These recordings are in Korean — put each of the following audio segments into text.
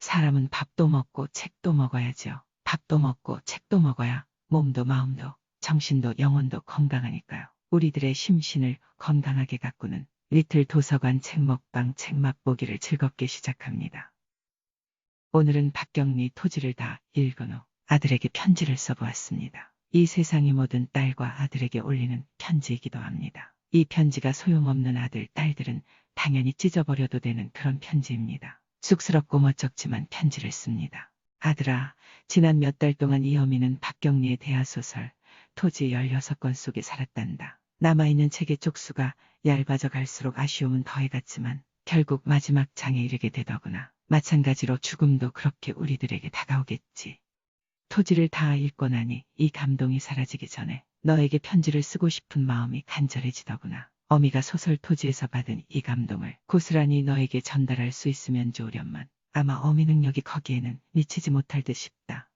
사람은 밥도 먹고 책도 먹어야죠. 밥도 먹고 책도 먹어야 몸도 마음도 정신도 영혼도 건강하니까요. 우리들의 심신을 건강하게 가꾸는 리틀 도서관 책 먹방 책 맛보기를 즐겁게 시작합니다. 오늘은 박경리 토지를 다 읽은 후 아들에게 편지를 써보았습니다. 이 세상의 모든 딸과 아들에게 올리는 편지이기도 합니다. 이 편지가 소용없는 아들, 딸들은 당연히 찢어버려도 되는 그런 편지입니다. 쑥스럽고 멋쩍지만 편지를 씁니다. 아들아, 지난 몇 달 동안 이 어미는 박경리의 대하소설 토지 16권 속에 살았단다. 남아있는 책의 쪽수가 얇아져 갈수록 아쉬움은 더해갔지만 결국 마지막 장에 이르게 되더구나. 마찬가지로 죽음도 그렇게 우리들에게 다가오겠지. 토지를 다 읽고 나니 이 감동이 사라지기 전에 너에게 편지를 쓰고 싶은 마음이 간절해지더구나. 어미가 소설 토지에서 받은 이 감동을 고스란히 너에게 전달할 수 있으면 좋으련만 아마 어미 능력이 거기에는 미치지 못할 듯 싶다.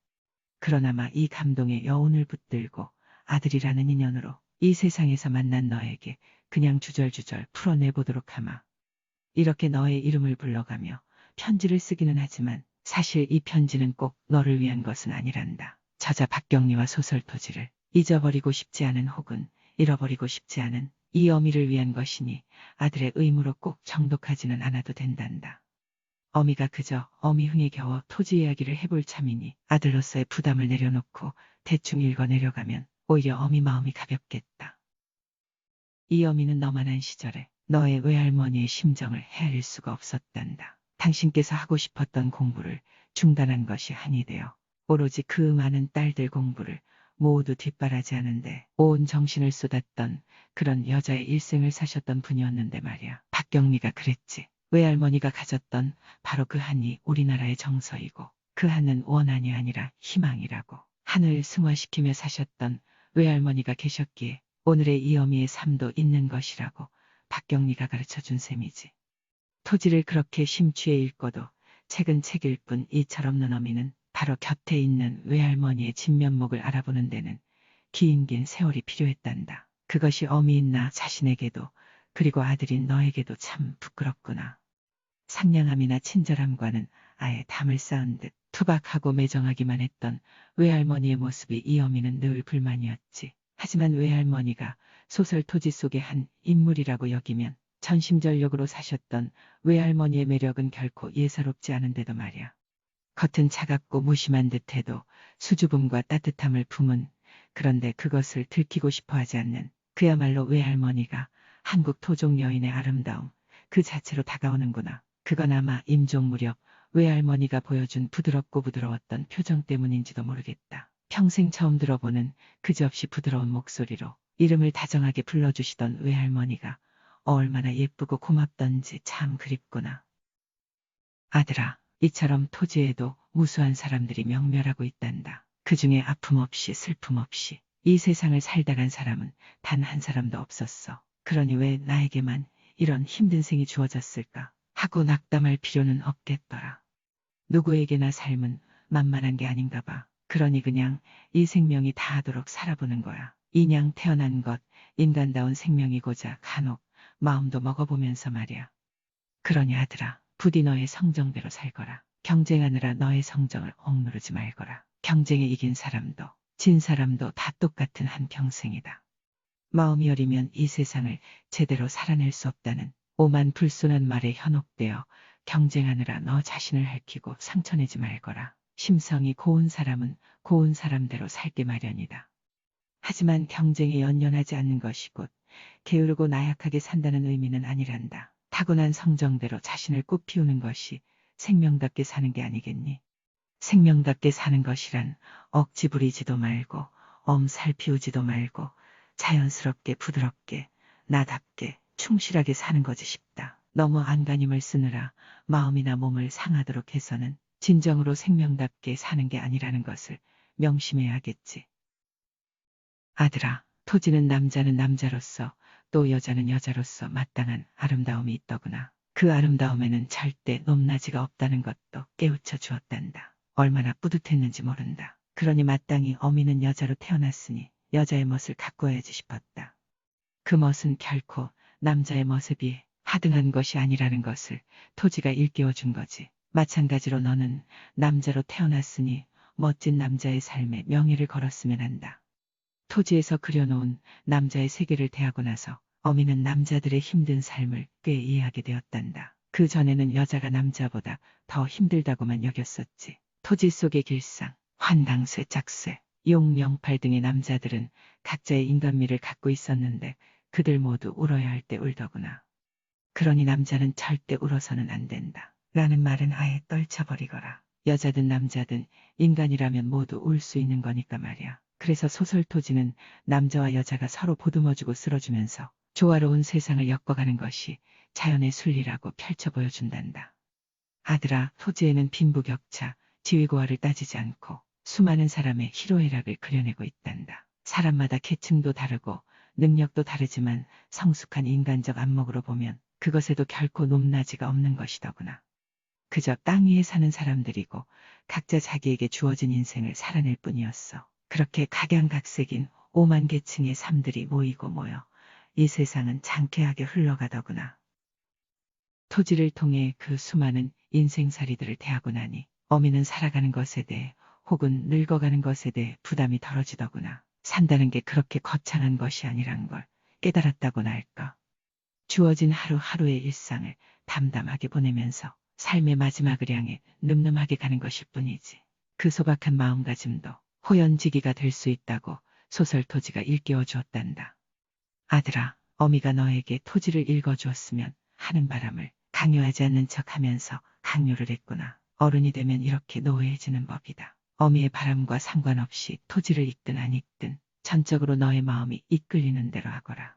그러나마 이 감동에 여운을 붙들고 아들이라는 인연으로 이 세상에서 만난 너에게 그냥 주절주절 풀어내보도록 하마. 이렇게 너의 이름을 불러가며 편지를 쓰기는 하지만 사실 이 편지는 꼭 너를 위한 것은 아니란다. 저자 박경리와 소설 토지를 잊어버리고 싶지 않은 혹은 잃어버리고 싶지 않은 이 어미를 위한 것이니 아들의 의무로 꼭 정독하지는 않아도 된단다. 어미가 그저 어미 흥에 겨워 토지 이야기를 해볼 참이니 아들로서의 부담을 내려놓고 대충 읽어 내려가면 오히려 어미 마음이 가볍겠다. 이 어미는 너만한 시절에 너의 외할머니의 심정을 헤아릴 수가 없었단다. 당신께서 하고 싶었던 공부를 중단한 것이 한이 되어 오로지 그 많은 딸들 공부를 모두 뒷바라지하는데 온 정신을 쏟았던 그런 여자의 일생을 사셨던 분이었는데 말이야. 박경리가 그랬지. 외할머니가 가졌던 바로 그 한이 우리나라의 정서이고 그 한은 원한이 아니라 희망이라고 한을 승화시키며 사셨던 외할머니가 계셨기에 오늘의 이 어미의 삶도 있는 것이라고 박경리가 가르쳐준 셈이지. 토지를 그렇게 심취해 읽고도 책은 책일 뿐 이 철없는 어미는 바로 곁에 있는 외할머니의 진면목을 알아보는 데는 긴긴 세월이 필요했단다. 그것이 어미인 나 자신에게도 그리고 아들인 너에게도 참 부끄럽구나. 상냥함이나 친절함과는 아예 담을 쌓은 듯 투박하고 매정하기만 했던 외할머니의 모습이 이 어미는 늘 불만이었지. 하지만 외할머니가 소설 토지 속의 한 인물이라고 여기면 전심전력으로 사셨던 외할머니의 매력은 결코 예사롭지 않은데도 말이야. 겉은 차갑고 무심한 듯해도 수줍음과 따뜻함을 품은 그런데 그것을 들키고 싶어 하지 않는 그야말로 외할머니가 한국 토종 여인의 아름다움 그 자체로 다가오는구나. 그건 아마 임종 무렵 외할머니가 보여준 부드럽고 부드러웠던 표정 때문인지도 모르겠다. 평생 처음 들어보는 그저없이 부드러운 목소리로 이름을 다정하게 불러주시던 외할머니가 얼마나 예쁘고 고맙던지 참 그립구나. 아들아, 이처럼 토지에도 무수한 사람들이 명멸하고 있단다. 그 중에 아픔 없이 슬픔 없이 이 세상을 살다 간 사람은 단 한 사람도 없었어. 그러니 왜 나에게만 이런 힘든 생이 주어졌을까 하고 낙담할 필요는 없겠더라. 누구에게나 삶은 만만한 게 아닌가 봐. 그러니 그냥 이 생명이 다하도록 살아보는 거야. 인양 태어난 것, 인간다운 생명이고자 간혹 마음도 먹어보면서 말이야. 그러니 아들아, 부디 너의 성정대로 살거라. 경쟁하느라 너의 성정을 억누르지 말거라. 경쟁에 이긴 사람도 진 사람도 다 똑같은 한 평생이다. 마음이 여리면 이 세상을 제대로 살아낼 수 없다는 오만 불순한 말에 현혹되어 경쟁하느라 너 자신을 핥히고 상처내지 말거라. 심성이 고운 사람은 고운 사람대로 살게 마련이다. 하지만 경쟁에 연연하지 않는 것이 곧 게으르고 나약하게 산다는 의미는 아니란다. 타고난 성정대로 자신을 꽃피우는 것이 생명답게 사는 게 아니겠니? 생명답게 사는 것이란 억지 부리지도 말고 엄살 피우지도 말고 자연스럽게 부드럽게 나답게 충실하게 사는 거지 싶다. 너무 안간힘을 쓰느라 마음이나 몸을 상하도록 해서는 진정으로 생명답게 사는 게 아니라는 것을 명심해야겠지. 아들아, 토지는 남자는 남자로서 또 여자는 여자로서 마땅한 아름다움이 있더구나. 그 아름다움에는 절대 높낮이가 없다는 것도 깨우쳐 주었단다. 얼마나 뿌듯했는지 모른다. 그러니 마땅히 어미는 여자로 태어났으니 여자의 멋을 가꾸어야지 싶었다. 그 멋은 결코 남자의 멋에 비해 하등한 것이 아니라는 것을 토지가 일깨워 준 거지. 마찬가지로 너는 남자로 태어났으니 멋진 남자의 삶에 명예를 걸었으면 한다. 토지에서 그려놓은 남자의 세계를 대하고 나서 어미는 남자들의 힘든 삶을 꽤 이해하게 되었단다. 그 전에는 여자가 남자보다 더 힘들다고만 여겼었지. 토지 속의 길상, 환당쇠, 짝쇠, 용 명팔 등의 남자들은 각자의 인간미를 갖고 있었는데 그들 모두 울어야 할 때 울더구나. 그러니 남자는 절대 울어서는 안 된다. 라는 말은 아예 떨쳐버리거라. 여자든 남자든 인간이라면 모두 울 수 있는 거니까 말이야. 그래서 소설 토지는 남자와 여자가 서로 보듬어주고 쓸어주면서 조화로운 세상을 엮어가는 것이 자연의 순리라고 펼쳐 보여준단다. 아들아, 토지에는 빈부격차, 지위고하를 따지지 않고 수많은 사람의 희로애락을 그려내고 있단다. 사람마다 계층도 다르고 능력도 다르지만 성숙한 인간적 안목으로 보면 그것에도 결코 높낮이가 없는 것이더구나. 그저 땅 위에 사는 사람들이고 각자 자기에게 주어진 인생을 살아낼 뿐이었어. 그렇게 각양각색인 오만 계층의 삶들이 모이고 모여 이 세상은 장쾌하게 흘러가더구나. 토지를 통해 그 수많은 인생살이들을 대하고 나니 어미는 살아가는 것에 대해 혹은 늙어가는 것에 대해 부담이 덜어지더구나. 산다는 게 그렇게 거창한 것이 아니란 걸 깨달았다고나 할까. 주어진 하루하루의 일상을 담담하게 보내면서 삶의 마지막을 향해 늠름하게 가는 것일 뿐이지. 그 소박한 마음가짐도 호연지기가 될 수 있다고 소설 토지가 일깨워 주었단다. 아들아, 어미가 너에게 토지를 읽어주었으면 하는 바람을 강요하지 않는 척 하면서 강요를 했구나. 어른이 되면 이렇게 노예해지는 법이다. 어미의 바람과 상관없이 토지를 읽든 안 읽든 전적으로 너의 마음이 이끌리는 대로 하거라.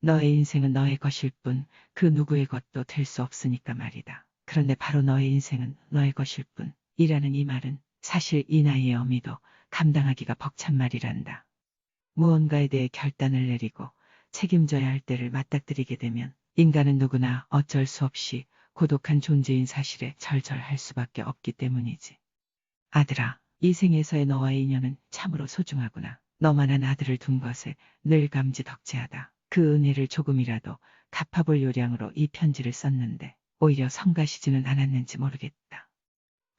너의 인생은 너의 것일 뿐 그 누구의 것도 될 수 없으니까 말이다. 그런데 바로 너의 인생은 너의 것일 뿐 이라는 이 말은 사실 이 나이의 어미도 감당하기가 벅찬 말이란다. 무언가에 대해 결단을 내리고 책임져야 할 때를 맞닥뜨리게 되면 인간은 누구나 어쩔 수 없이 고독한 존재인 사실에 절절할 수밖에 없기 때문이지. 아들아, 이 생에서의 너와의 인연은 참으로 소중하구나. 너만한 아들을 둔 것에 늘 감지덕지하다. 그 은혜를 조금이라도 갚아볼 요량으로 이 편지를 썼는데 오히려 성가시지는 않았는지 모르겠다.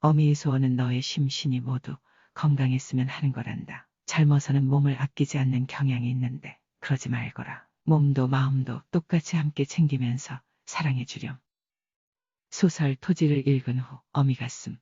어미의 소원은 너의 심신이 모두 건강했으면 하는 거란다. 젊어서는 몸을 아끼지 않는 경향이 있는데 그러지 말거라. 몸도 마음도 똑같이 함께 챙기면서 사랑해 주렴. 소설 토지를 읽은 후 어미 가슴